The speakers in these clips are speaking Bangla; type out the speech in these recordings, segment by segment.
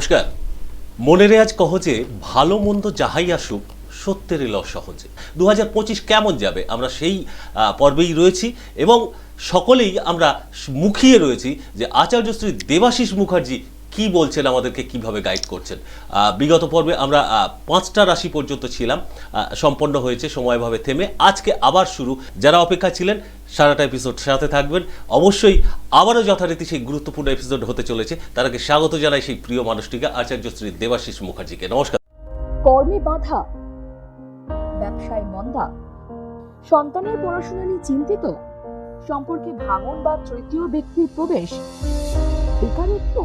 নমস্কার। আজ কহ যে ভালো মন্দ যাহাই আসুক, সত্যের এল সহজে। দু হাজার পঁচিশ কেমন যাবে? আমরা সেই পর্বেই রয়েছি এবং সকলেই আমরা মুখিয়ে রয়েছি যে আচার্য শ্রী দেবাশিস মুখার্জি কি বলছেন, আমাদেরকে কীভাবে গাইড করছেন? বিগত পর্বে আমরা পাঁচটা রাশি পর্যন্ত ছিলাম সম্পন্ন হয়েছে, সময়ভাবে থেমে। আজকে আবার শুরু। যারা অপেক্ষা ছিলেন, সারাটা এপিসোড সাথে থাকবেন। অবশ্যই আবারও যথারীতি সেই গুরুত্বপূর্ণ এপিসোড হতে চলেছে। তার আগে স্বাগত জানাই সেই প্রিয় মানুষটিকে, আচার্য শ্রী দেবাশিস মুখার্জিকে। নমস্কার। কর্মে বাধা, ব্যবসায় মন্দা। সন্তানের পড়াশোনা নিয়ে চিন্তিত? সম্পর্কে ভাঙন বা তৃতীয় ব্যক্তির প্রবেশ, বেকারত্ব?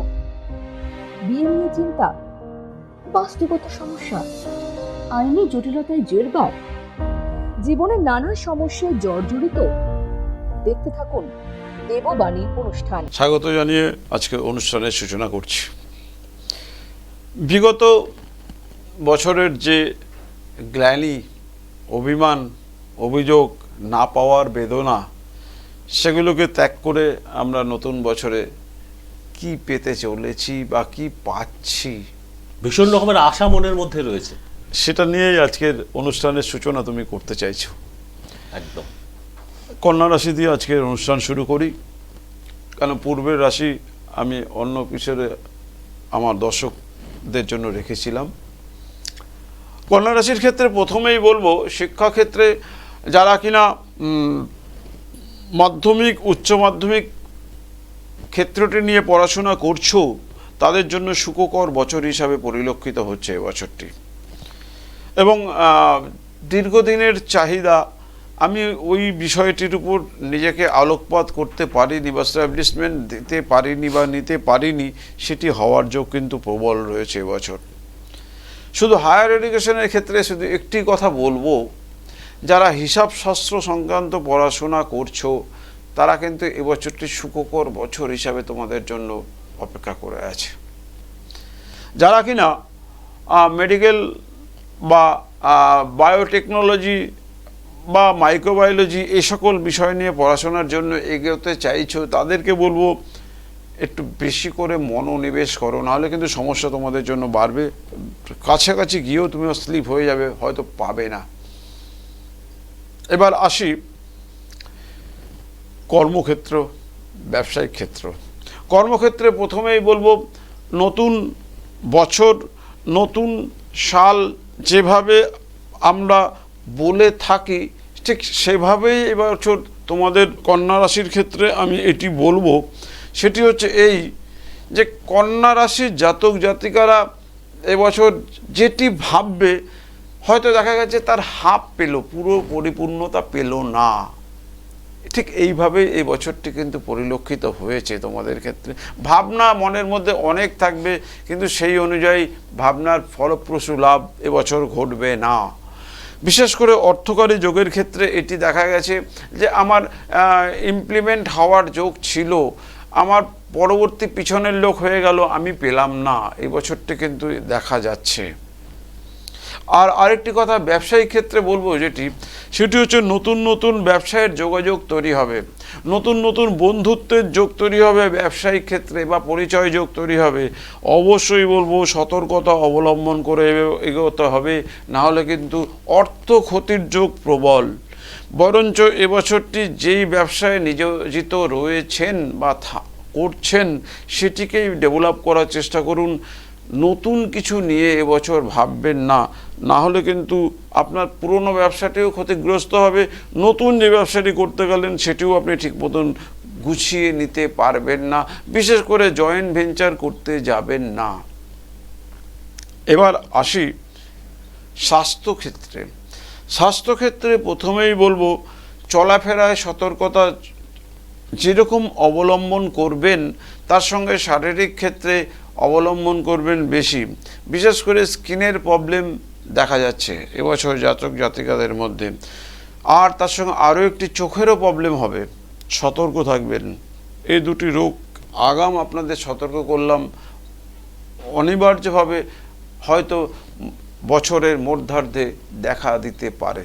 বিয়ে নিয়ে চিন্তা? বাস্তুগত সমস্যা। আইনি জটিলতায় জেরবার জীবনের নানা সমস্যায় জর্জরিত। দেখতে থাকুন দেববাণী অনুষ্ঠান। স্বাগত জানিয়ে আজকে অনুষ্ঠানের সূচনা করছি। বিগত বছরের যে গ্ল্যানি অভিমান, অভিযোগ না পাওয়ার বেদনা, সেগুলোকে ত্যাগ করে আমরা নতুন বছরে কি পেতে চলেছি বা কি পাচ্ছি? ভীষণ রকমের আশা মনের মধ্যে রয়েছে। সেটা নিয়েই আজকের অনুষ্ঠানের সূচনা তুমি করতে চাইছো। একদম। কন্যা রাশি দিয়ে আজকের অনুষ্ঠান শুরু করি। কেন পূর্বের রাশি আমি অন্য পিছনে আমার দর্শকদের জন্য রেখেছিলাম। কন্যা রাশির ক্ষেত্রে প্রথমেই বলব শিক্ষাক্ষেত্রে যারা কিনা মাধ্যমিক উচ্চ মাধ্যমিক ক্ষেত্রটি নিয়ে পড়াশোনা করছ, তাদের জন্য সুখকর বছর হিসাবে পরিলক্ষিত হচ্ছে এবছরটি এবং দীর্ঘদিনের চাহিদা, আমি ওই বিষয়টির উপর নিজেকে আলোকপাত করতে পারিনি বা স্ট্যাবলিশমেন্ট দিতে পারিনি বা নিতে পারিনি, সেটি হওয়ার যোগ কিন্তু প্রবল রয়েছে এবছর শুধু হায়ার এডুকেশনের ক্ষেত্রে শুধু একটি কথা বলব, যারা হিসাব শাস্ত্র সংক্রান্ত পড়াশোনা করছ তারা কিন্তু এবছরটি সুখকর বছর হিসাবে তোমাদের জন্য অপেক্ষা করে আছে। যারা কিনা মেডিকেল বা বায়োটেকনোলজি বা মাইক্রোবায়োলজি এই সকল বিষয় নিয়ে পড়াশোনার জন্য এগোতে চাইছো, তাদেরকে বলব, একটু বেশি করে মনোনিবেশ করো, নাহলে কিন্তু সমস্যা তোমাদের জন্য বাড়বে। কাছাকাছি গিয়েও তুমি স্লিপ হয়ে যাবে, হয়তো পাবে না। এবার আসি কর্মক্ষেত্র, ব্যবসায়িক ক্ষেত্র। কর্মক্ষেত্রে প্রথমেই বলব, নতুন বছর, নতুন সাল যেভাবে আমরা বলে থাকি, ঠিক সেভাবেই এবছর তোমাদের কন্যা রাশির ক্ষেত্রে আমি এটি বলব। সেটি হচ্ছে এই যে কন্যা রাশির জাতক জাতিকারা এবছর যেটি ভাববে, হয়তো দেখা গেছে তার হাফ পেল, পুরো পরিপূর্ণতা পেল না। ঠিক এইভাবে এই বছরটি কিন্তু পরিলক্ষিত হয়েছে তোমাদের ক্ষেত্রে। ভাবনা মনের মধ্যে অনেক থাকবে, কিন্তু সেই অনুযায়ী ভাবনার ফলপ্রসূ লাভ এবছর ঘটবে না। বিশেষ করে অর্থকারী যোগের ক্ষেত্রে এটি দেখা গেছে যে আমার ইমপ্লিমেন্ট হওয়ার যোগ ছিল, আমার পরবর্তী পিছনের লোক হয়ে গেল, আমি পেলাম না। এই বছরটি কিন্তু দেখা যাচ্ছে। আর আরেকটি কথা ব্যবসায়িক ক্ষেত্রে বলব যেটি, সেটি হচ্ছে নতুন নতুন ব্যবসায়ের যোগাযোগ তৈরি হবে। নতুন নতুন বন্ধুত্বের যোগ তৈরি হবে ব্যবসায়িক ক্ষেত্রে বা পরিচয় যোগ তৈরি হবে। অবশ্যই বলব, সতর্কতা অবলম্বন করে এগো- এগোতে হবে, না হলে কিন্তু অর্থ ক্ষতির যোগ প্রবল। বরঞ্চ এবছরটি যেই ব্যবসায় নিয়োজিত রয়েছেন বা করছেন, সেটিকেই ডেভেলপ করার চেষ্টা করুন। নতুন কিছু নিয়ে এবছর ভাববেন না। না হলে কিন্তু আপনার পুরনো ব্যবসাটিও ক্ষতিগ্রস্ত হবে। নতুন যে ব্যবসাটি করতে গেলেন, সেটিও আপনি ঠিক মতন গুছিয়ে নিতে পারবেন না। বিশেষ করে জয়েন্ট ভেঞ্চার করতে যাবেন না। এবার আসি স্বাস্থ্যক্ষেত্রে। স্বাস্থ্যক্ষেত্রে প্রথমেই বলব, চলাফেরায় সতর্কতা যেরকম অবলম্বন করবেন, তার সঙ্গে শারীরিক ক্ষেত্রে অবলম্বন করবেন বেশি। বিশেষ করে স্কিনের প্রবলেম দেখা যাচ্ছে এবছর জাতক জাতিকাদের মধ্যে। আর তার সঙ্গে আরও একটি চোখেরও প্রবলেম হবে। সতর্ক থাকবেন। এই দুটি রোগ আগাম আপনাদের সতর্ক করলাম। অনিবার্যভাবে হয়তো বছরের মধ্যার্ধে দেখা দিতে পারে।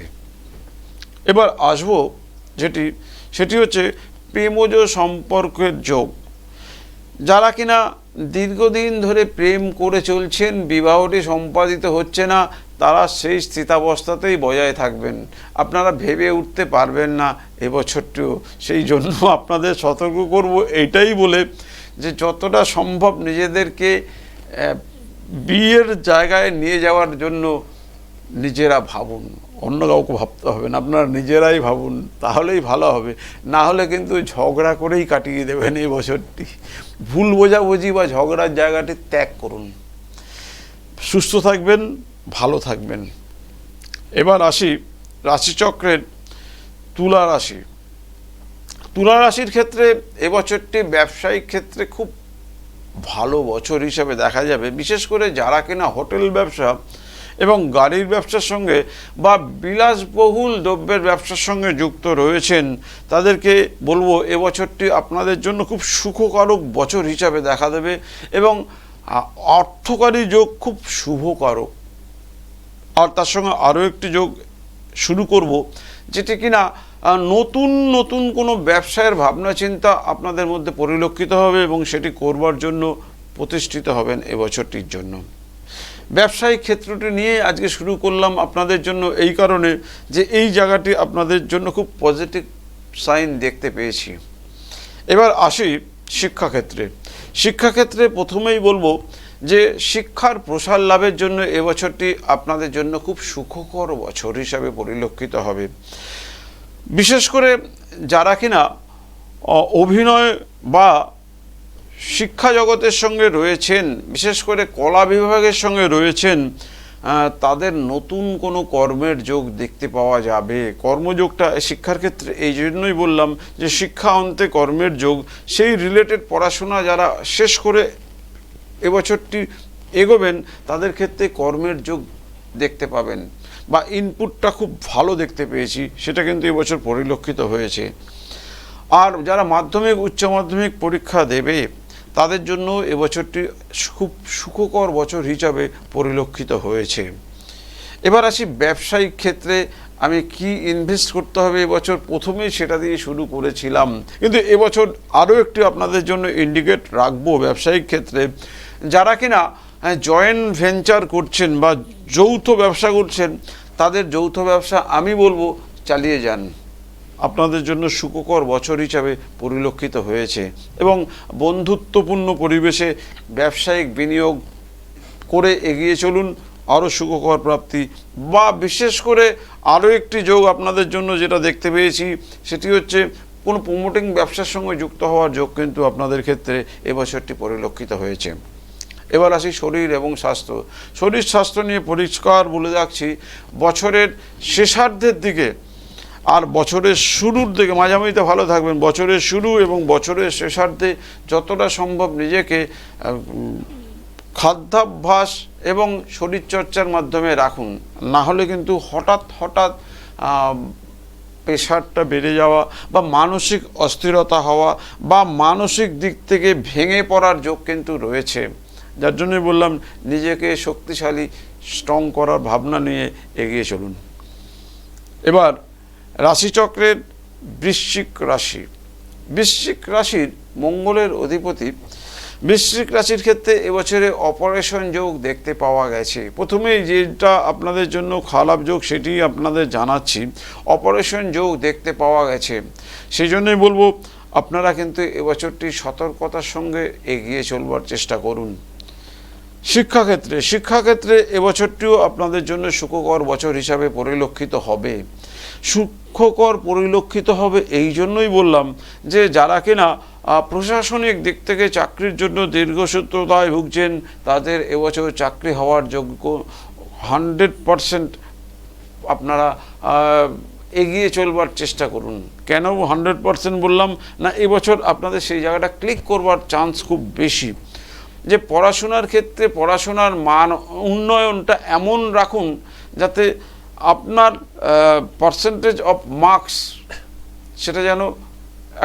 এবার আসব যেটি, সেটি হচ্ছে প্রেমজ সম্পর্কের যোগ। যারা কিনা দীর্ঘদিন ধরে প্রেম করে চলছেন, বিবাহটি সম্পাদিত হচ্ছে না, তারা সেই স্থিতাবস্থাতেই বজায় থাকবেন। আপনারা ভেবে উঠতে পারবেন না এবছরটিও সেই জন্য আপনাদের সতর্ক করব এটাই বলে যে যতটা সম্ভব নিজেদেরকে বিয়ের জায়গায় নিয়ে যাওয়ার জন্য নিজেরা ভাবুন। অন্য কাউকে ভাবতে হবে না, আপনারা নিজেরাই ভাবুন, তাহলেই ভালো হবে। না হলে কিন্তু ঝগড়া করেই কাটিয়ে দেবেন এই বছরটি। ভুল বোঝাবুঝি বা ঝগড়ার জায়গাটি ত্যাগ করুন। সুস্থ থাকবেন, ভালো থাকবেন। এবার আসি রাশিচক্রের তুলা রাশি। তুলা রাশির ক্ষেত্রে এবছরটি ব্যবসায়িক ক্ষেত্রে খুব ভালো বছর হিসাবে দেখা যাবে। বিশেষ করে যারা কিনা হোটেল ব্যবসা এবং গাড়ির ব্যবসার সঙ্গে বা বিলাসবহুল দ্রব্যের ব্যবসার সঙ্গে যুক্ত রয়েছেন, তাদেরকে বলব এবছরটি আপনাদের জন্য খুব সুখকারক বছর হিসাবে দেখা দেবে এবং অর্থকারী যোগ খুব শুভকারক। আর তার সঙ্গে আরও একটি যোগ শুরু করব, যেটি কিনা নতুন নতুন কোনো ব্যবসায়ের ভাবনা, চিন্তা আপনাদের মধ্যে পরিলক্ষিত হবে এবং সেটি করবার জন্য প্রতিষ্ঠিত হবেন এবছরটির জন্য। ব্যবসায়িক ক্ষেত্রটি নিয়ে আজকে শুরু করলাম আপনাদের জন্য এই কারণে যে এই জায়গাটি আপনাদের জন্য খুব পজিটিভ সাইন দেখতে পেয়েছি। এবার আসি শিক্ষাক্ষেত্রে। শিক্ষাক্ষেত্রে প্রথমেই বলব যে শিক্ষার প্রসার লাভের জন্য এবছরটি আপনাদের জন্য খুব সুখকর বছর হিসাবে পরিলক্ষিত হবে। বিশেষ করে যারা কিনা অভিনয় বা শিক্ষা জগতের সঙ্গে রয়েছেন, বিশেষ করে কলা বিভাগের সঙ্গে রয়েছেন তাদের নতুন কোনো কর্মের যোগ দেখতে পাওয়া যাবে। কর্মযোগটা শিক্ষার ক্ষেত্রে এই জন্যই বললাম যে শিক্ষা অন্তে কর্মের যোগ, সেই রিলেটেড পড়াশোনা যারা শেষ করে এবছরটি এগোবেন, তাদের ক্ষেত্রে কর্মের যোগ দেখতে পাবেন। বা ইনপুটটা খুব ভালো দেখতে পেয়েছি, সেটা কিন্তু এবছর পরিলক্ষিত হয়েছে। আর যারা মাধ্যমিক, উচ্চ মাধ্যমিক পরীক্ষা দেবে তাদের জন্য এবছরটি খুব সুখকর বছর হিসাবে পরিলক্ষিত হয়েছে। এবার আসি ব্যবসায়িক ক্ষেত্রে আমি কি ইনভেস্ট করতে হবে এবছর প্রথমেই সেটা দিয়ে শুরু করেছিলাম। কিন্তু এবছর আরও একটি আপনাদের জন্য ইন্ডিকেট রাখব ব্যবসায়িক ক্ষেত্রে। যারা কিনা জয়েন্ট ভেঞ্চার করছেন বা যৌথ ব্যবসা করছেন, তাদের যৌথ ব্যবসা আমি বলব চালিয়ে যান। আপনাদের জন্য সুখকর বছর হিসাবে পরিলক্ষিত হয়েছে এবং বন্ধুত্বপূর্ণ পরিবেশে ব্যবসায়িক বিনিয়োগ করে এগিয়ে চলুন, আরও সুখকর প্রাপ্তি বা বিশেষ করে আরও একটি যোগ আপনাদের জন্য যেটা দেখতে পেয়েছি, সেটি হচ্ছে কোনো প্রমোটিং ব্যবসার সঙ্গে যুক্ত হওয়ার যোগ কিন্তু আপনাদের ক্ষেত্রে এবছরটি পরিলক্ষিত হয়েছে। এবার আসি শরীর এবং স্বাস্থ্য। শরীর স্বাস্থ্য নিয়ে পরিষ্কার বলে রাখছি, বছরের শেষার্ধের দিকে আর বছরের শুরুর দিকে মাঝামাঝিতে ভালো থাকবেন। বছরের শুরু এবং বছরের শেষার্ধে যতটা সম্ভব নিজেকে খাদ্যাভ্যাস এবং শরীরচর্চার মাধ্যমে রাখুন। না হলে কিন্তু হঠাৎ হঠাৎ প্রেশারটা বেড়ে যাওয়া বা মানসিক অস্থিরতা হওয়া বা মানসিক দিক থেকে ভেঙে পড়ার যোগ কিন্তু রয়েছে। যার জন্য বললাম, নিজেকে শক্তিশালী স্ট্রং করার ভাবনা নিয়ে এগিয়ে চলুন। এবার রাশিচক্রের বৃশ্চিক রাশি। বৃশ্চিক রাশির মঙ্গলের অধিপতি বৃশ্চিক রাশির ক্ষেত্রে এবছরে অপারেশন যোগ দেখতে পাওয়া গেছে। প্রথমেই যেটা আপনাদের জন্য খারাপ যোগ সেটি আপনাদের জানাচ্ছি। অপারেশন যোগ দেখতে পাওয়া গেছে। সেই জন্যই বলব, আপনারা কিন্তু এবছরটি সতর্কতার সঙ্গে এগিয়ে চলবার চেষ্টা করুন। শিক্ষাক্ষেত্রে শিক্ষাক্ষেত্রে এবছরটিও আপনাদের জন্য সুখকর বছর হিসাবে পরিলক্ষিত হবে। সুখকর পরিলক্ষিত হবে, এই জন্যই বললাম যে যারা কিনা প্রশাসনিক দিক থেকে চাকরির জন্য দীর্ঘসূত্রতায় ভুগছেন, তাদের এবছর চাকরি হওয়ার যোগ্য হান্ড্রেড পারসেন্ট আপনারা এগিয়ে চলবার চেষ্টা করুন। কেন হান্ড্রেড পারসেন্ট বললাম না, এবছর আপনাদের সেই জায়গাটা ক্লিক করবার চান্স খুব বেশি। যে পড়াশোনার ক্ষেত্রে পড়াশোনার মান, উন্নয়নটা এমন রাখুন যাতে আপনার পার্সেন্টেজ অফ মার্কস সেটা যেন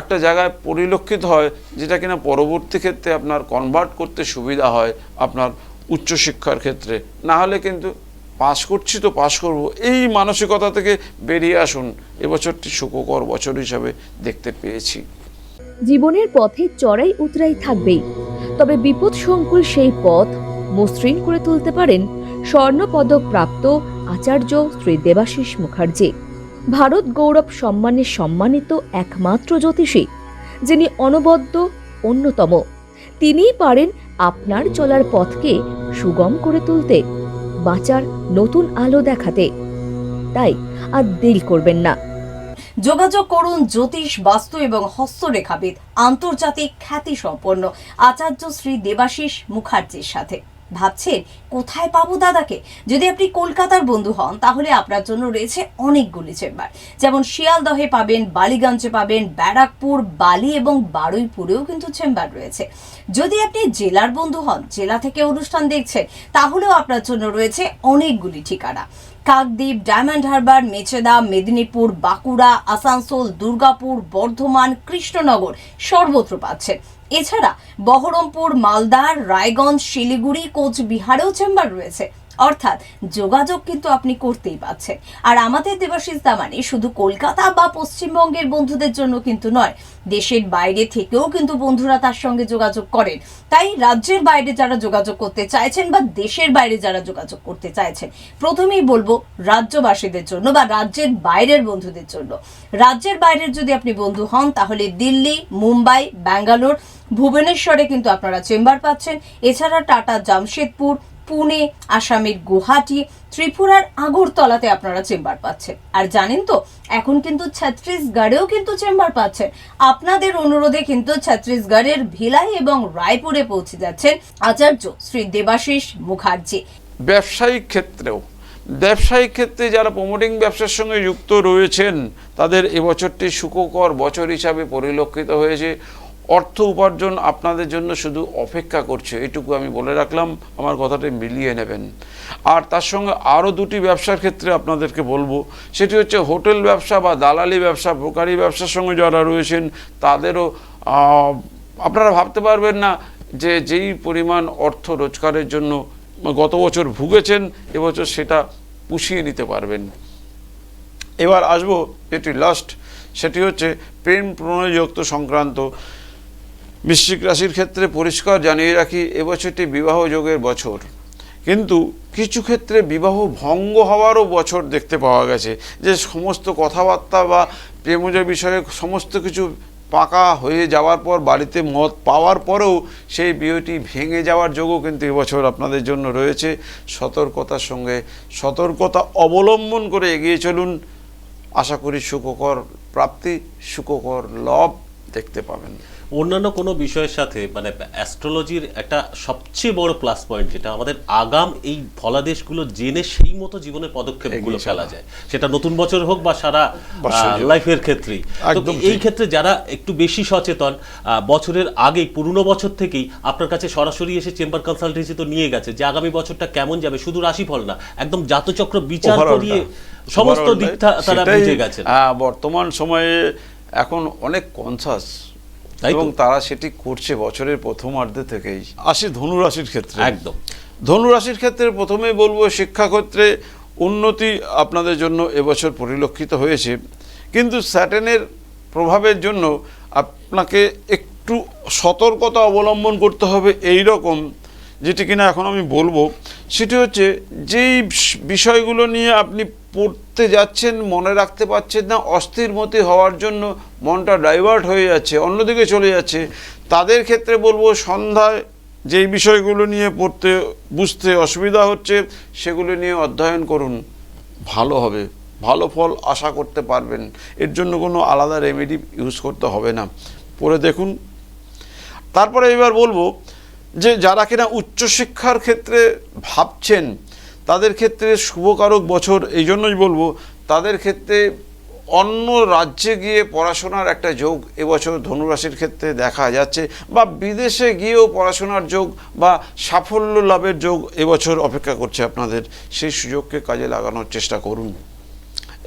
একটা জায়গায় পরিলক্ষিত হয়, যেটা কিনা পরবর্তী ক্ষেত্রে আপনার কনভার্ট করতে সুবিধা হয় আপনার উচ্চশিক্ষার ক্ষেত্রে। না হলে কিন্তু পাশ করছি তো পাশ করব। এই মানসিকতা থেকে বেরিয়ে আসুন। এবছরটি সুখকর বছর হিসাবে দেখতে পেয়েছি। জীবনের পথে চড়াই উতরাই থাকবেই। তবে বিপদসংকুল সেই পথ মসৃণ করে তুলতে পারেন স্বর্ণপদক প্রাপ্ত আচার্য শ্রী দেবাশিস মুখার্জি। ভারত গৌরব সম্মানে সম্মানিত একমাত্র জ্যোতিষী, যিনি অনবদ্য, অন্যতম। তিনিই পারেন আপনার চলার পথকে সুগম করে তুলতে, বাঁচার নতুন আলো দেখাতে। তাই আর দেরি করবেন না। যোগাযোগ করুন জ্যোতিষ, বাস্তু এবং হস্তরেখাবিদ আন্তর্জাতিক খ্যাতি সম্পন্ন আচার্য শ্রী দেবাশিস মুখার্জির সাথে। ভাবছেন, কোথায় পাবো দাদাকে? যদি আপনি কলকাতার বন্ধু হন, তাহলে আপনার জন্য রয়েছে অনেকগুলি চেম্বার। যেমন শিয়ালদহে পাবেন, বালিগঞ্জে পাবেন, ব্যারাকপুর, বালি এবং বারুইপুরেও কিন্তু চেম্বার রয়েছে। যদি আপনি জেলার বন্ধু হন, জেলা থেকে অনুষ্ঠান দেখছেন, তাহলেও আপনার জন্য রয়েছে অনেকগুলি ঠিকানা। কাকদ্বীপ, ডায়মন্ড হারবার, মেচেদা, মেদিনীপুর, বাঁকুড়া, আসানসোল, দুর্গাপুর, বর্ধমান, কৃষ্ণনগর সর্বত্র পাচ্ছেন। এছাড়া বহরমপুর মালদার রায়গঞ্জ, শিলিগুড়ি, কোচবিহারেও চেম্বার রয়েছে। অর্থাৎ যোগাযোগ কিন্তু আপনি করতেই পাচ্ছেন আর আমাদের দেবাশিস দামানি শুধু কলকাতা বা পশ্চিমবঙ্গের বন্ধুদের জন্য কিন্তু নয়, দেশের বাইরে থেকেও কিন্তু বন্ধুরা তার সঙ্গে যোগাযোগ করেন। তাই রাজ্যের বাইরে যারা যোগাযোগ করতে চাইছেন বা দেশের বাইরে যারা যোগাযোগ করতে চাইছেন, প্রথমেই বলব রাজ্যবাসীদের জন্য বা রাজ্যের বাইরের বন্ধুদের জন্য। রাজ্যের বাইরের যদি আপনি বন্ধু হন, তাহলে দিল্লি, মুম্বাই, ব্যাঙ্গালোর ভুবনেশ্বরে কিন্তু আপনারা চেম্বার পাচ্ছেন। এছাড়া টাটা, জামশেদপুর, পুনে, আসামের গুয়াহাটি, ত্রিপুরার আগরতলাতে আপনারা চেম্বার পাচ্ছেন। আর জানেন তো, এখন কিন্তু ছত্তিশগড়েও কিন্তু চেম্বার পাচ্ছেন। আপনাদের অনুরোধে কিন্তু ছত্তিশগড়ের ভিলাই এবং রায়পুরে পৌঁছে যাচ্ছেন আচার্য শ্রী দেবাশিস মুখার্জি। ব্যবসায়িক ক্ষেত্রেও, ব্যবসায়িক ক্ষেত্রে যারা প্রমোটিং ব্যবসার সঙ্গে যুক্ত রয়েছেন, তাদের এবছরটি সুখকর বছর হিসাবে পরিলক্ষিত হয়েছে। অর্থ উপার্জন আপনাদের জন্য শুধু অপেক্ষা করছে, এটুকু আমি বলে রাখলাম। আমার কথাটা মিলিয়ে নেবেন। আর তার সঙ্গে আরও দুটি ব্যবসার ক্ষেত্রে আপনাদেরকে বলব। সেটি হচ্ছে হোটেল ব্যবসা বা দালালি ব্যবসা, ব্রোকারি ব্যবসার সঙ্গে যারা রয়েছেন, তাদেরও আপনারা ভাবতে পারবেন না যে যেই পরিমাণ অর্থ রোজগারের জন্য গত বছর ভুগেছেন, এবছর সেটা পুষিয়ে নিতে পারবেন। এবার আসব এটি লাস্ট সেটি হচ্ছে প্রেম প্রণয়যুক্ত সংক্রান্ত। বৃশ্চিক রাশির ক্ষেত্রে পরিষ্কার জানিয়ে রাখি এবছরটি বিবাহ যোগের বছর। কিন্তু কিছু ক্ষেত্রে বিবাহ ভঙ্গ হওয়ারও বছর দেখতে পাওয়া গেছে। যে সমস্ত কথাবার্তা বা প্রেমজ বিষয়ে সমস্ত কিছু পাকা হয়ে যাওয়ার পর, বাড়িতে মত পাওয়ার পরেও সেই বিয়েটি ভেঙে যাওয়ার যোগও কিন্তু এবছর আপনাদের জন্য রয়েছে। সতর্কতার সঙ্গে সতর্কতা অবলম্বন করে এগিয়ে চলুন। আশা করি সুখকর প্রাপ্তি, সুখকর লাভ দেখতে পাবেন। অন্যান্য কোনো বিষয়ের সাথে মানে অ্যাস্ট্রোলজির একটা সবচেয়ে বড় প্লাস পয়েন্ট যেটা আমাদের আগাম এই ফলাদেশগুলো জেনে সেই মতো জীবনের পদক্ষেপগুলো ফেলা যায়। সেটা নতুন বছর হোক বা সারা লাইফের ক্ষেত্রেই। তো এই ক্ষেত্রে যারা একটু বেশি সচেতন বছরের আগে পুরনো বছর থেকেই আপনার কাছে সরাসরি এসে চেম্বার কনসালটেন্সি তো নিয়ে গেছে যে আগামী বছরটা কেমন যাবে শুধু রাশিফল না একদম জাতচক্র বিচার করিয়ে। সমস্ত দিকটা তারা বুঝে গেছে বর্তমান সময়ে এখন অনেক কনসাস? এবং তারা সেটি করছে বছরের প্রথমার্ধে থেকেই। আসি ধনুরাশির ক্ষেত্রে। একদম। ধনুরাশির ক্ষেত্রে প্রথমে বলব শিক্ষাক্ষেত্রে উন্নতি আপনাদের জন্য এবছর পরিলক্ষিত হয়েছে। কিন্তু স্যাটেনের প্রভাবের জন্য আপনাকে একটু সতর্কতা অবলম্বন করতে হবে। এই রকম যেটি কিনা এখন আমি বলব, সেটি হচ্ছে যেই বিষয়গুলো নিয়ে আপনি পড়তে যাচ্ছেন, মনে রাখতে পারছেন না, অস্থির মতি হওয়ার জন্য মনটা ডাইভার্ট হয়ে যাচ্ছে, অন্যদিকে চলে যাচ্ছে, তাদের ক্ষেত্রে বলব সন্ধ্যায় যেই বিষয়গুলো নিয়ে পড়তে, বুঝতে অসুবিধা হচ্ছে, সেগুলো নিয়ে অধ্যয়ন করুন। ভালো হবে, ভালো ফল আশা করতে পারবেন, এর জন্য কোনো আলাদা রেমেডি ইউজ করতে হবে না। পড়ে দেখুন। তারপরে এবার বলব যে যারা কিনা উচ্চশিক্ষার ক্ষেত্রে ভাবছেন, তাদের ক্ষেত্রে শুভকারক বছর এই জন্যই বলব, তাদের ক্ষেত্রে অন্য রাজ্যে গিয়ে পড়াশোনার একটা যোগ এবছর ধনুরাশির ক্ষেত্রে দেখা যাচ্ছে বা বিদেশে গিয়েও পড়াশোনার যোগ বা সাফল্য লাভের যোগ এবছর অপেক্ষা করছে আপনাদের। সেই সুযোগকে কাজে লাগানোর চেষ্টা করুন।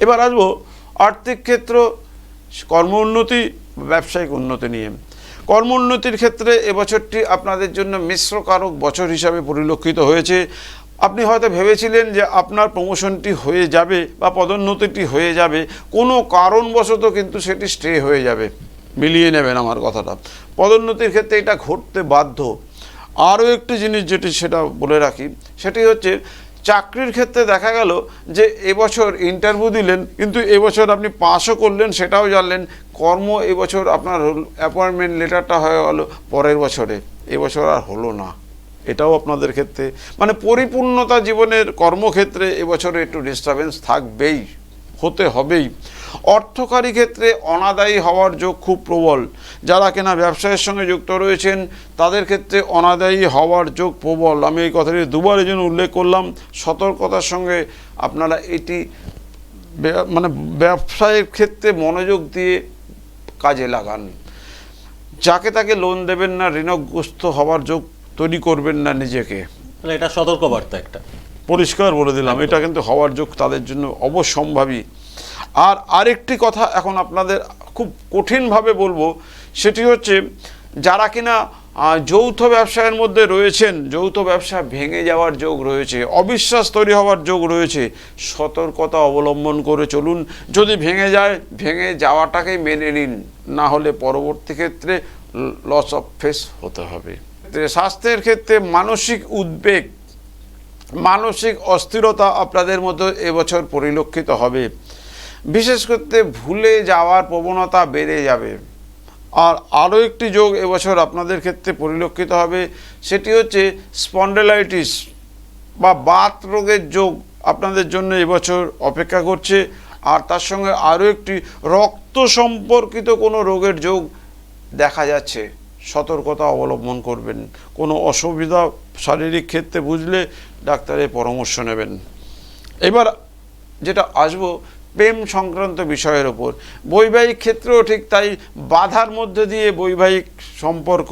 এবার আসব আর্থিক ক্ষেত্র, কর্ম উন্নতি, ব্যবসায়িক উন্নতি নিয়ে। কর্ম উন্নতির ক্ষেত্রে এবছরটি আপনাদের জন্য মিশ্র কারক বছর হিসাবে পরিলক্ষিত হয়েছে। আপনি হয়তো ভেবেছিলেন যে আপনার প্রমোশনটি হয়ে যাবে বা পদোন্নতিটি হয়ে যাবে। কোনো কারণবশত কিন্তু সেটি স্টে হয়ে যাবে। মিলিয়ে নেবেন আমার কথাটা। পদোন্নতির ক্ষেত্রে এটা ঘটতে বাধ্য। আরও একটি জিনিস যেটি সেটা বলে রাখি, সেটি হচ্ছে চাকরির ক্ষেত্রে দেখা গেল যে এবছর ইন্টারভিউ দিলেন, কিন্তু এবছর আপনি পাসও করলেন, সেটাও জানলেন। কর্ম এবছর আপনার অ্যাপয়েন্টমেন্ট লেটারটা হয়ে গেল পরের বছরে। এবছর আর হলো না। এটাও আপনাদের ক্ষেত্রে। মানে পরিপূর্ণতা জীবনের কর্মক্ষেত্রে এবছরে একটু ডিস্টারবেন্স থাকবেই, হতে হবেই। অর্থকারী ক্ষেত্রে অনাদায়ী হওয়ার যোগ খুব প্রবল। যারা কেনা ব্যবসায়ের সঙ্গে যুক্ত রয়েছেন, তাদের ক্ষেত্রে অনাদায়ী হওয়ার যোগ প্রবল। আমি এই কথাটি দুবার এই জন্য উল্লেখ করলাম। সতর্কতার সঙ্গে আপনারা এটি মানে ব্যবসায়ের ক্ষেত্রে মনোযোগ দিয়ে কাজে লাগান। যাকে তাকে লোন দেবেন না ঋণগ্রস্ত হওয়ার যোগ তৈরি করবেন না নিজেকে। এটা সতর্কবার্তা একটা। পরিষ্কার বলে দিলাম এটা কিন্তু হওয়ার যোগ তাদের জন্য অবশ্যম্ভাবী। আর আরেকটি কথা এখন আপনাদের খুব কঠিনভাবে বলব সেটি হচ্ছে যারা কিনা যৌথ ব্যবসায়ের মধ্যে রয়েছেন, যৌথ ব্যবসা ভেঙে যাওয়ার যোগ রয়েছে, অবিশ্বাস তৈরি হওয়ার যোগ রয়েছে, সতর্কতা অবলম্বন করে চলুন, যদি ভেঙে যায়, ভেঙে যাওয়াটাকেই মেনে নিন, না হলে পরবর্তী ক্ষেত্রে লস অফ ফেস হতে হবে। স্বাস্থ্যের ক্ষেত্রে মানসিক উদ্বেগ, মানসিক অস্থিরতা আপনাদের মধ্যে এবছর পরিলক্ষিত হবে। বিশেষ করতে ভুলে যাওয়ার প্রবণতা বেড়ে যাবে। আর আরও একটি যোগ এবছর আপনাদের ক্ষেত্রে পরিলক্ষিত হবে, সেটি হচ্ছে স্পন্ডেলাইটিস বা বাত রোগের যোগ আপনাদের জন্য এবছর অপেক্ষা করছে। আর তার সঙ্গে আরও একটি রক্ত সম্পর্কিত কোনো রোগের যোগ দেখা যাচ্ছে। সতর্কতা অবলম্বন করবেন। কোনো অসুবিধা শারীরিক ক্ষেত্রে বুঝলে ডাক্তারের পরামর্শ নেবেন। এবার যেটা আসব প্রেম সংক্রান্ত বিষয়ের ওপর বৈবাহিক ক্ষেত্রেও ঠিক তাই বাধার মধ্যে দিয়ে বৈবাহিক সম্পর্ক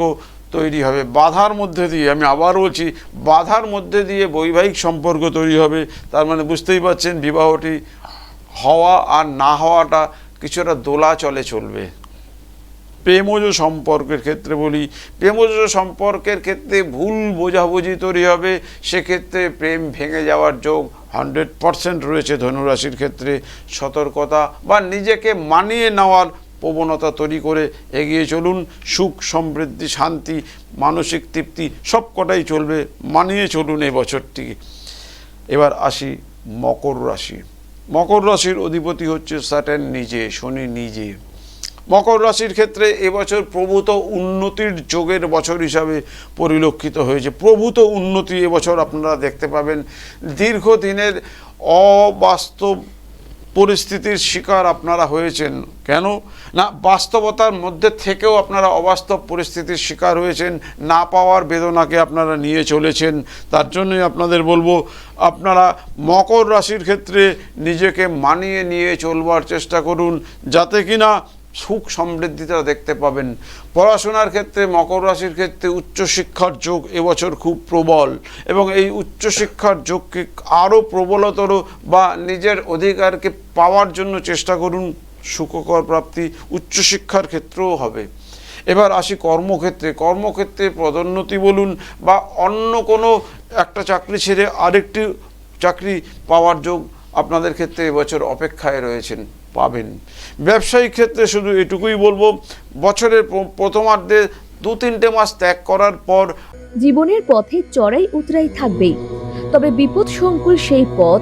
তৈরি হবে। বাধার মধ্যে দিয়ে, আমি আবার বলছি, বাধার মধ্যে দিয়ে বৈবাহিক সম্পর্ক তৈরি হবে। তার মানে বুঝতেই পারছেন, বিবাহটি হওয়া আর না হওয়াটা কিছুটা দোলা চলে চলবে। প্রেমজ সম্পর্কের ক্ষেত্রে বলি, প্রেমজ সম্পর্কের ক্ষেত্রে ভুল বোঝাবুঝি তৈরি হবে। সেক্ষেত্রে প্রেম ভেঙে যাওয়ার যোগ হান্ড্রেড পারসেন্ট রয়েছে ধনুরাশির ক্ষেত্রে সতর্কতা বা নিজেকে মানিয়ে নেওয়ার প্রবণতা তৈরি করে এগিয়ে চলুন। সুখ, সমৃদ্ধি, শান্তি, মানসিক তৃপ্তি সব কটাই চলবে। মানিয়ে চলুন এই বছরটি। এবার আসি মকর রাশি। মকর রাশির অধিপতি হচ্ছে স্যাটার্ন নিজে, শনি নিজে। মকর রাশির ক্ষেত্রে এবছর প্রভূত উন্নতির যোগের বছর হিসাবে পরিলক্ষিত হয়েছে। প্রভূত উন্নতি এবছর আপনারা দেখতে পাবেন। দীর্ঘদিনের অবাস্তব পরিস্থিতির শিকার আপনারা হয়েছেন। কেন? না, বাস্তবতার মধ্যে থেকেও আপনারা অবাস্তব পরিস্থিতির শিকার হয়েছেন। না পাওয়ার বেদনাকে আপনারা নিয়ে চলেছেন। তার জন্যই আপনাদের বলব, আপনারা মকর রাশির ক্ষেত্রে নিজেকে মানিয়ে নিয়ে চলবার চেষ্টা করুন। যাতে কিনা সুখ সমৃদ্ধিটা দেখতে পাবেন। পড়াশোনার ক্ষেত্রে, মকর রাশির ক্ষেত্রে উচ্চশিক্ষার যোগ এবছর খুব প্রবল এবং এই উচ্চশিক্ষার যোগকে আরও প্রবলতর বা নিজের অধিকারকে পাওয়ার জন্য চেষ্টা করুন। সুখকর প্রাপ্তি উচ্চশিক্ষার ক্ষেত্রেও হবে। এবার আসি কর্মক্ষেত্রে। কর্মক্ষেত্রে পদোন্নতি বলুন বা অন্য কোনো একটা চাকরি ছেড়ে আরেকটি চাকরি পাওয়ার যোগ আপনাদের ক্ষেত্রে এবছর অপেক্ষায় রয়েছেন। পাবেন। ব্যবসায়িক ক্ষেত্রে শুধু এটুকুই বলব, বছরের প্রথমার্ধে দু তিনটে মাস ত্যাগ করার পর জীবনের পথে চড়াই উতরাই থাকবেই। তবে বিপদ সংকুল সেই পথ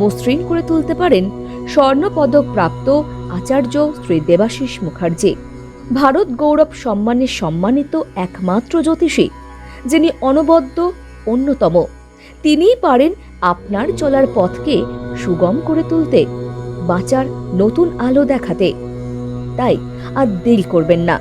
মসৃণ করে তুলতে পারেন স্বর্ণপদক প্রাপ্ত আচার্য শ্রী দেবাশিস মুখার্জি। ভারত গৌরব সম্মানে সম্মানিত একমাত্র জ্যোতিষী, যিনি অনবদ্য অন্যতম। তিনিই পারেন আপনার চলার পথকে সুগম করে তুলতে। বাঁচার নতুন আলো দেখাতে। তাই আর দিল করবেন না।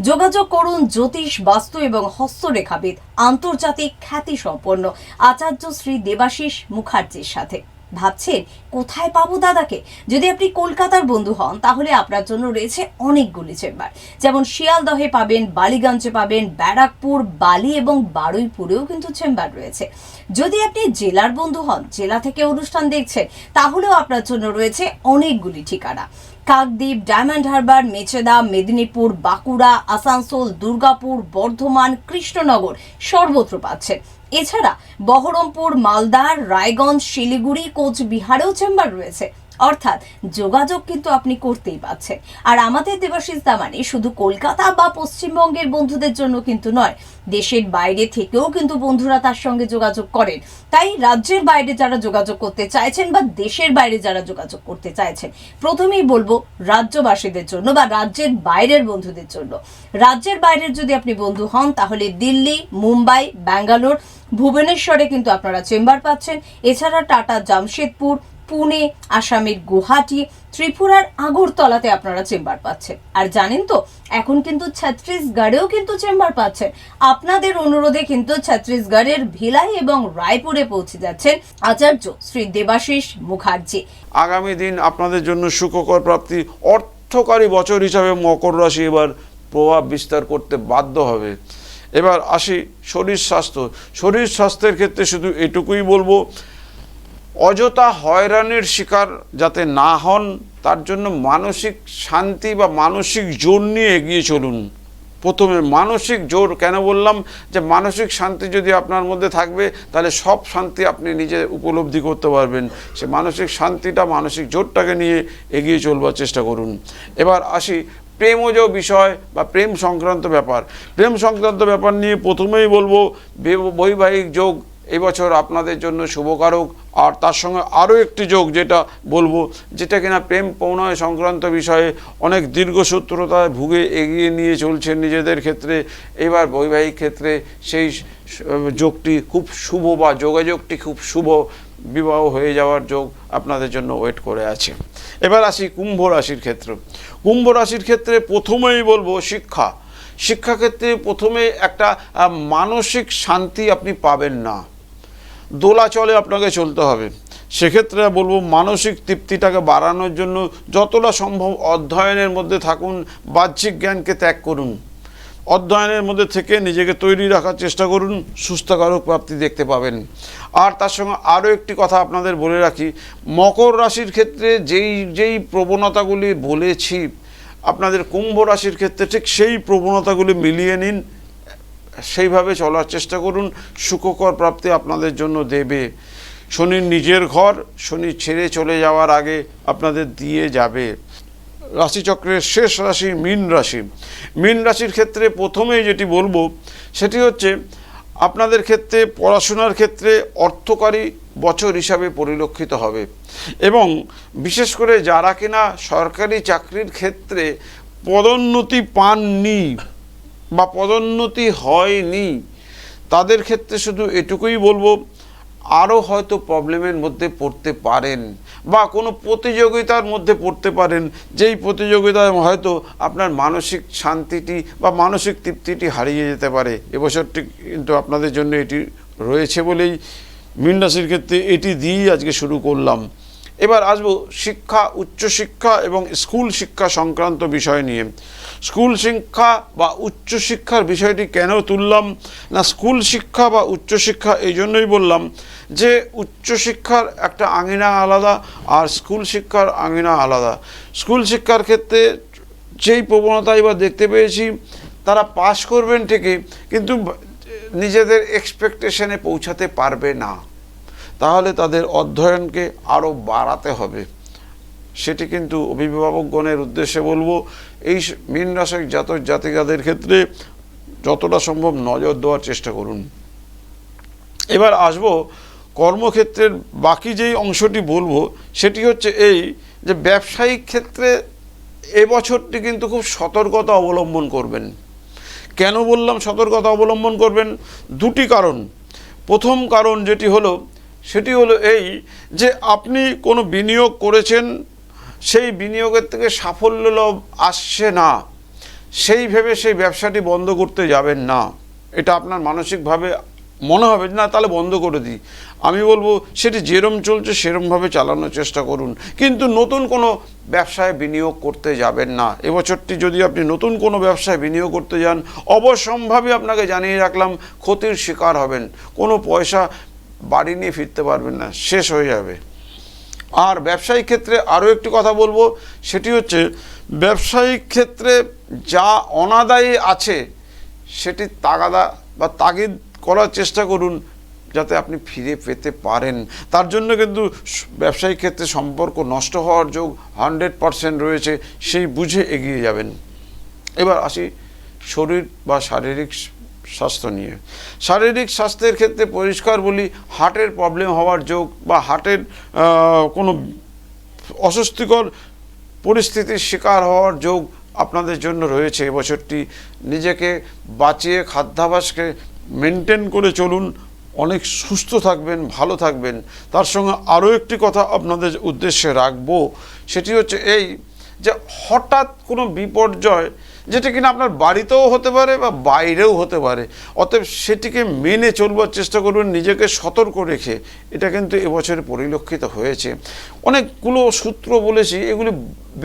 যোগাযোগ করুন জ্যোতিষ, বাস্তু এবং হস্তরেখাবিদ। আন্তর্জাতিক খ্যাতি সম্পন্ন আচার্য শ্রী দেবাশিস মুখার্জির সাথে। ভাবছেন, কোথায় পাবো দাদাকে? যদি আপনি কলকাতার বন্ধু হন, তাহলে আপনার জন্য রয়েছে অনেকগুলি চেম্বার। যেমন শিয়ালদহে পাবেন, বালিগঞ্জে পাবেন, ব্যারাকপুর, বালি এবং বারুইপুরেও কিন্তু চেম্বার রয়েছে। যদি আপনি জেলার বন্ধু হন, জেলা থেকে অনুষ্ঠান দেখছেন, তাহলেও আপনার জন্য রয়েছে অনেকগুলি ঠিকানা। কাকদ্বীপ, ডায়মন্ড হারবার, মেচেদা, মেদিনীপুর, বাঁকুড়া, আসানসোল, দুর্গাপুর, বর্ধমান, কৃষ্ণনগর সর্বত্র পাচ্ছেন। এছাড়া বহরমপুর মালদার রায়গঞ্জ শিলিগুড়ি কোচবিহারেও চেম্বার রয়েছে। অর্থাৎ যোগাযোগ কিন্তু আপনি করতেই পাচ্ছেন আর আমাদের দেবাশিস দামানি শুধু কলকাতা বা পশ্চিমবঙ্গের বন্ধুদের জন্য কিন্তু নয়, দেশের বাইরে থেকেও কিন্তু বন্ধুরা তার সঙ্গে যোগাযোগ করেন। তাই রাজ্যের বাইরে যারা যোগাযোগ করতে চাইছেন বা দেশের বাইরে যারা যোগাযোগ করতে চাইছেন, প্রথমেই বলব রাজ্যবাসীদের জন্য বা রাজ্যের বাইরের বন্ধুদের জন্য। রাজ্যের বাইরের যদি আপনি বন্ধু হন, তাহলে দিল্লি, মুম্বাই, ব্যাঙ্গালোর, ভুবনেশ্বরে কিন্তু আপনারা চেম্বার পাচ্ছেন। এছাড়া টাটা, জামশেদপুর পুনে, আসামের গুয়াহাটি, ত্রিপুরার আগরতলাতে আপনারা চেম্বার পাচ্ছেন। আর জানেন তো, এখন কিন্তু ছত্তিশগড়েও কিন্তু চেম্বার পাচ্ছেন। আপনাদের অনুরোধে কিন্তু ছত্তিশগড়ের ভিলাই এবং রায়পুরে পৌঁছে যাচ্ছেন আচার্য শ্রী দেবাশিস মুখার্জি। আগামী দিন আপনাদের জন্য সুখকর প্রাপ্তি, অর্থকারী বছর হিসাবে মকর রাশি এবার প্রভাব বিস্তার করতে বাধ্য হবে। এবার আসি শরীর স্বাস্থ্য। শরীর স্বাস্থ্যের ক্ষেত্রে শুধু এটুকুই বলব অযথা হয়রানির শিকার যাতে না হন, তার জন্য মানসিক শান্তি বা মানসিক জোর নিয়ে এগিয়ে চলুন। প্রথমে মানসিক জোর কেন বললাম? যে মানসিক শান্তি যদি আপনার মধ্যে থাকবে, তাহলে সব শান্তি আপনি নিজে উপলব্ধি করতে পারবেন। সে মানসিক শান্তিটা, মানসিক জোরটাকে নিয়ে এগিয়ে চলবার চেষ্টা করুন। এবার আসি প্রেমজ বিষয় বা প্রেম সংক্রান্ত ব্যাপার। প্রেম সংক্রান্ত ব্যাপার নিয়ে প্রথমেই বলব, বৈবাহিক যোগ এবছর আপনাদের জন্য শুভকারক। আর তার সঙ্গে আরও একটি যোগ যেটা বলব, যেটা কিনা প্রেম প্রণয় সংক্রান্ত বিষয়ে অনেক দীর্ঘসূত্রতায় ভুগে এগিয়ে নিয়ে চলছে নিজেদের ক্ষেত্রে। এবার বৈবাহিক ক্ষেত্রে সেই যোগটি খুব শুভ বা যোগাযোগটি খুব শুভ বিবাহ হয়ে যাওয়ার যোগ আপনাদের জন্য ওয়েট করে আছে। এবার আসি কুম্ভ রাশির ক্ষেত্র। কুম্ভ রাশির ক্ষেত্রে প্রথমেই বলব শিক্ষা। শিক্ষাক্ষেত্রে প্রথমে একটা মানসিক শান্তি আপনি পাবেন না। দোলাচলে আপনাকে চলতে হবে। সেক্ষেত্রে বলব, মানসিক তৃপ্তিটাকে বাড়ানোর জন্য যতটা সম্ভব অধ্যয়নের মধ্যে থাকুন, বাহ্যিক জ্ঞানকে ত্যাগ করুন। অধ্যয়নের মধ্যে থেকে নিজেকে তৈরি রাখার চেষ্টা করুন, সুস্থকারক প্রাপ্তি দেখতে পাবেন। আর তার সঙ্গে আরও একটি কথা আপনাদের বলে রাখি, মকর রাশির ক্ষেত্রে যেই যেই প্রবণতাগুলি বলেছি, আপনাদের কুম্ভ রাশির ক্ষেত্রে ঠিক সেই প্রবণতাগুলি মিলিয়ে নিন সেইভাবে চলার চেষ্টা করুন। সুখকর প্রাপ্তি আপনাদের জন্য দেবে। শনির নিজের ঘর, শনি ছেড়ে চলে যাওয়ার আগে আপনাদের দিয়ে যাবে। রাশিচক্রের শেষ রাশি মীন রাশি। মীন রাশির ক্ষেত্রে প্রথমেই যেটি বলব, সেটি হচ্ছে আপনাদের ক্ষেত্রে পড়াশোনার ক্ষেত্রে অর্থকারী বছর হিসাবে পরিলক্ষিত হবে। এবং বিশেষ করে যারা কিনা সরকারি চাকরির ক্ষেত্রে পদোন্নতি পাননি বা পদোন্নতি হয়নি, তাদের ক্ষেত্রে শুধু এটুকুই বলব, আরও হয়তো প্রবলেমের মধ্যে পড়তে পারেন বা কোনো প্রতিযোগিতার মধ্যে পড়তে পারেন, যেই প্রতিযোগিতায় হয়তো আপনার মানসিক শান্তিটি বা মানসিক তৃপ্তিটি হারিয়ে যেতে পারে। এবছরটি কিন্তু আপনাদের জন্য এটি রয়েছে বলেই মীন ক্ষেত্রে এটি দিয়েই আজকে শুরু করলাম। এবার আসব শিক্ষা, উচ্চশিক্ষা এবং স্কুল শিক্ষা সংক্রান্ত বিষয় নিয়ে। স্কুল শিক্ষা বা উচ্চশিক্ষার বিষয়টি কেন তুললাম না স্কুল শিক্ষা বা উচ্চশিক্ষা এই জন্যই বললাম যে উচ্চশিক্ষার একটা আঙিনা আলাদা আর স্কুল শিক্ষার আঙিনা আলাদা। স্কুল শিক্ষার ক্ষেত্রে যেই প্রবণতা এবার দেখতে পেয়েছি, তারা পাশ করবেন ঠিকই, কিন্তু নিজেদের এক্সপেকটেশনে পৌঁছাতে পারবে না। তাহলে তাদের অধ্যয়নকে আরও বাড়াতে হবে। সেটি কিন্তু অভিভাবকগণের উদ্দেশ্যে বলব, এই মীন রাশিক জাতক জাতিকাদের ক্ষেত্রে যতটা সম্ভব নজর দেওয়ার চেষ্টা করুন। এবার আসব কর্মক্ষেত্রের বাকি যেই অংশটি বলব, সেটি হচ্ছে এই যে ব্যবসায়িক ক্ষেত্রে এবছরটি কিন্তু খুব সতর্কতা অবলম্বন করবেন। কেন বললাম সতর্কতা অবলম্বন করবেন? দুটি কারণ। প্রথম কারণ যেটি হলো, সেটি হলো এই যে আপনি কোনো বিনিয়োগ করেছেন সেই বিনিয়োগের থেকে সাফল্য লাভ আসছে না। সেই ভেবে সেই ব্যবসাটি বন্ধ করতে যাবেন না। এটা আপনার মানসিকভাবে মনে হবে না, তাহলে বন্ধ করে দিই। আমি বলব, সেটি যেরম চলছে, সেরমভাবে চালানোর চেষ্টা করুন। কিন্তু নতুন কোনো ব্যবসায় বিনিয়োগ করতে যাবেন না। এবছরটি যদি আপনি নতুন কোনো ব্যবসায় বিনিয়োগ করতে যান অবশ্যম্ভাবী আপনাকে জানিয়ে রাখলাম, ক্ষতির শিকার হবেন। কোনো পয়সা বাড়ি নিয়ে ফিরতে পারবেন না। শেষ হয়ে যাবে। আর ব্যবসায়িক ক্ষেত্রে আরও একটি কথা বলব, সেটি হচ্ছে ব্যবসায়িক ক্ষেত্রে যা অনাদায়ী আছে, সেটি তাগাদা বা তাগিদ করার চেষ্টা করুন যাতে আপনি ফিরে পেতে পারেন। তার জন্য কিন্তু ব্যবসায়িক ক্ষেত্রে সম্পর্ক নষ্ট হওয়ার যোগ হান্ড্রেড পারসেন্ট রয়েছে, সেই বুঝে এগিয়ে যাবেন। এবার আসি শরীর বা শারীরিক স্বাস্থ্য নিয়ে। শারীরিক স্বাস্থ্যের ক্ষেত্রে পরিষ্কার বলি, হার্টের প্রবলেম হওয়ার যোগ বা হার্টের কোনো অস্বস্তিকর পরিস্থিতির শিকার হওয়ার যোগ আপনাদের জন্য রয়েছে। এবছরটি নিজেকে বাঁচিয়ে খাদ্যাভাসকে মেনটেন করে চলুন। অনেক সুস্থ থাকবেন, ভালো থাকবেন। তার সঙ্গে আরও একটি কথা আপনাদের উদ্দেশ্যে রাখব। সেটি হচ্ছে এই যে হঠাৎ কোনো বিপর্যয় যেটা কিনা আপনার বাড়িতেও হতে পারে বা বাইরেও হতে পারে। অতএব সেটিকে মেনে চলবার চেষ্টা করবেন, নিজেকে সতর্ক রেখে। এটা কিন্তু এবছরে পরিলক্ষিত হয়েছে। অনেকগুলো সূত্র বলেছি, এগুলি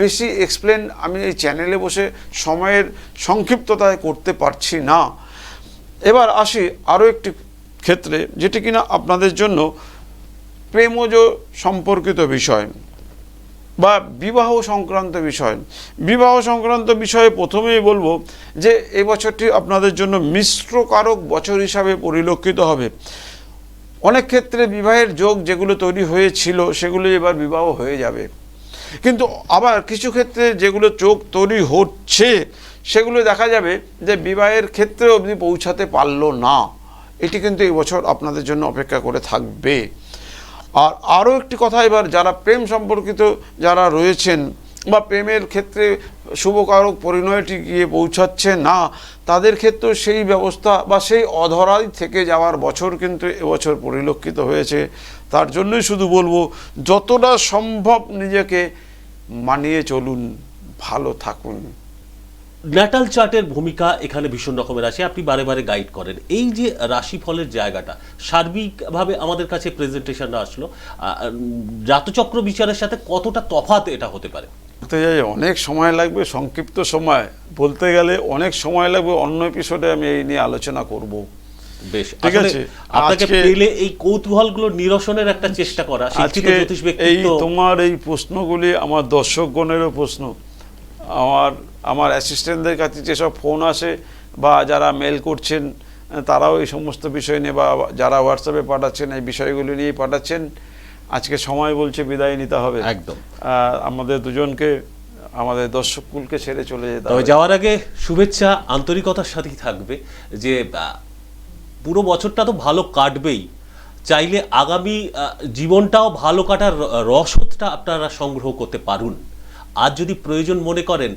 বেশি এক্সপ্লেন আমি এই চ্যানেলে বসে সময়ের সংক্ষিপ্ততায় করতে পারছি না। এবার আসি আরও একটি ক্ষেত্রে, যেটি কিনা আপনাদের জন্য প্রেমজ সম্পর্কিত বিষয়। বা বিবাহ সংক্রান্ত বিষয়। বিবাহ সংক্রান্ত বিষয়ে প্রথমেই বলব যে এবছরটি আপনাদের জন্য মিশ্রকারক বছর হিসাবে পরিলক্ষিত হবে। অনেক ক্ষেত্রে বিবাহের যোগ যেগুলো তৈরি হয়েছিল, সেগুলো এবার বিবাহ হয়ে যাবে। কিন্তু আবার কিছু ক্ষেত্রে যেগুলো চোখ তৈরি হচ্ছে, সেগুলো দেখা যাবে যে, বিবাহের ক্ষেত্রে অবধি পৌঁছাতে পারল না। এটি কিন্তু এবছর আপনাদের জন্য অপেক্ষা করে থাকবে। আর আরও একটি কথা এবার, যারা প্রেম সম্পর্কিত যারা রয়েছেন বা প্রেমের ক্ষেত্রে শুভকারক পরিণয়টি গিয়ে পৌঁছাচ্ছে না, তাদের ক্ষেত্রেও সেই ব্যবস্থা বা সেই অধরাই থেকে যাওয়ার বছর কিন্তু এবছর পরিলক্ষিত হয়েছে। তার জন্যই শুধু বলব, যতটা সম্ভব নিজেকে মানিয়ে চলুন, ভালো থাকুন। ন্যাটাল চার্টের ভূমিকা এখানে ভীষণ রকমের আছে। আপনি বারে বারে গাইড করেন। এই যে রাশিফলের জায়গাটা সার্বিকভাবে আমাদের কাছে প্রেজেন্টেশনটা আসলো। জাতচক্র বিচারের সাথে কতটা তফাৎ এটা হতে পারে? অনেক সময় লাগবে সংক্ষিপ্ত সময়। বলতে গেলে অনেক সময় লাগবে অন্য এপিসোডে আমি এই নিয়ে আলোচনা করব। বেশ ঠিক আছে, আপনাকে পেলে এই কৌতূহলগুলো নিরসনের একটা চেষ্টা করা। এই তোমার এই প্রশ্নগুলি আমার দর্শকগণেরও প্রশ্ন। আমার আমার অ্যাসিস্ট্যান্টদের কাছে যেসব ফোন আসে বা যারা মেল করছেন তারাও এই সমস্ত বিষয় নিয়ে বা যারা হোয়াটসঅ্যাপে পাঠাচ্ছেন এই বিষয়গুলি নিয়েই পাঠাচ্ছেন। আজকে সময় বলছে বিদায় নিতে হবে। একদম। আমাদের দুজনকে আমাদের দর্শককুলকে ছেড়ে চলে যেতে হবে। যাওয়ার আগে শুভেচ্ছা আন্তরিকতার সাথেই থাকবে যে পুরো বছরটা তো ভালো কাটবেই। চাইলে আগামী জীবনটাও ভালো কাটার রসদটা আপনারা সংগ্রহ করতে পারুন। আজ যদি প্রয়োজন মনে করেন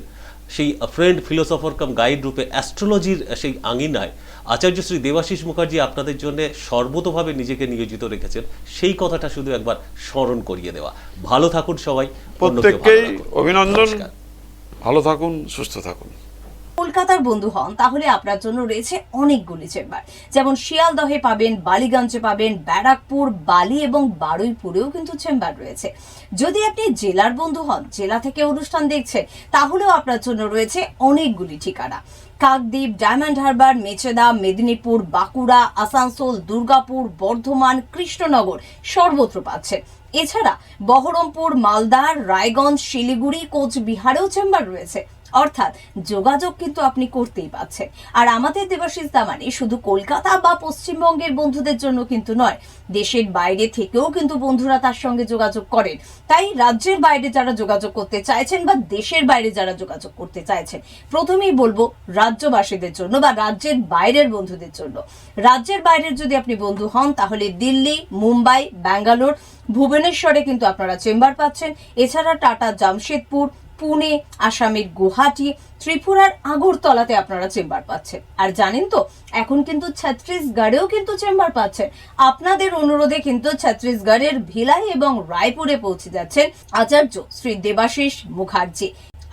সেই ফ্রেন্ড ফিলোসফার কাম গাইড রূপে অ্যাস্ট্রোলজির সেই আঙিনায় আচার্য শ্রী দেবাশিস মুখার্জি আপনাদের জন্য সর্বতভাবে নিজেকে নিয়োজিত রেখেছেন সেই কথাটা শুধু একবার স্মরণ করিয়ে দেওয়া। ভালো থাকুন সবাই প্রত্যেককেই অভিনন্দন। ভালো থাকুন সুস্থ থাকুন। কলকাতার বন্ধু হন, তাহলে আপনার জন্য রয়েছে অনেকগুলি চেম্বার। যেমন শিয়ালদহে পাবেন, বালিগঞ্জে পাবেন, ব্যারাকপুর, বালি এবং বারুইপুরেও কিন্তু চেম্বার রয়েছে। যদি আপনি জেলার বন্ধু হন, জেলা থেকে অনুষ্ঠান দেখছেন, তাহলেও আপনার জন্য রয়েছে অনেকগুলি ঠিকানা। কাকদ্বীপ, ডায়মন্ড হারবার, মেচেদা, মেদিনীপুর, বাঁকুড়া, আসানসোল, দুর্গাপুর, বর্ধমান, কৃষ্ণনগর সর্বত্র পাচ্ছেন। এছাড়া বহরমপুর মালদা রায়গঞ্জ, শিলিগুড়ি, কোচবিহারেও চেম্বার রয়েছে। অর্থাৎ যোগাযোগ কিন্তু আপনি করতেই পাচ্ছেন আর আমাদের দেবাশিস দামানি শুধু কলকাতা বা পশ্চিমবঙ্গের বন্ধুদের জন্য কিন্তু নয়, দেশের বাইরে থেকেও কিন্তু বন্ধুরা তার সঙ্গে যোগাযোগ করেন। তাই রাজ্যের বাইরে যারা যোগাযোগ করতে চাইছেন বা দেশের বাইরে যারা যোগাযোগ করতে চাইছেন, প্রথমেই বলব রাজ্যবাসীদের জন্য বা রাজ্যের বাইরের বন্ধুদের জন্য। রাজ্যের বাইরের যদি আপনি বন্ধু হন, তাহলে দিল্লি, মুম্বাই, ব্যাঙ্গালোর, ভুবনেশ্বরে কিন্তু আপনারা চেম্বার পাচ্ছেন। এছাড়া টাটা, জামশেদপুর পুনে, আসামের গুয়াহাটি, ত্রিপুরার আগরতলাতে আপনারা চেম্বার পাচ্ছেন। আর জানেন তো, এখন কিন্তু ছত্তিশগড়েও কিন্তু চেম্বার পাচ্ছেন। আপনাদের অনুরোধে কিন্তু ছত্তিশগড়ের ভিলাই এবং রায়পুরে পৌঁছে যাচ্ছেন আচার্য শ্রী দেবাশিস মুখার্জি।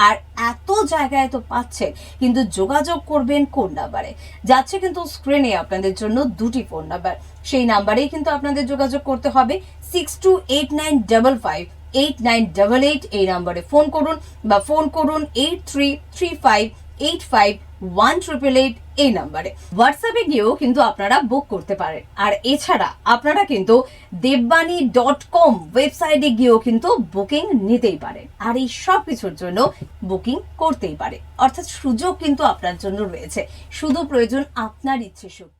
আর এত জায়গায় তো পাচ্ছেন, কিন্তু যোগাযোগ করবেন কোন নাম্বারে? যাচ্ছে কিন্তু স্ক্রিনে আপনাদের জন্য দুটি ফোন নাম্বার সেই নাম্বারেই কিন্তু আপনাদের যোগাযোগ করতে হবে six two eight nine double five eight nine double eight এই নাম্বারে ফোন করুন বা ফোন করুন eight three three five eight five one triple eight এই নাম্বারে। হোয়াটসঅ্যাপে গিয়েও কিন্তু আপনারা বুক করতে পারেন। আর এছাড়া আপনারা কিন্তু দেববাণী ডট কম ওয়েবসাইটে গিয়েও কিন্তু বুকিং নিতেই পারেন। আর এই সব কিছুর জন্য বুকিং করতেই পারে। অর্থাৎ সুযোগ কিন্তু আপনার জন্য রয়েছে। শুধু প্রয়োজন আপনার ইচ্ছে শক্তি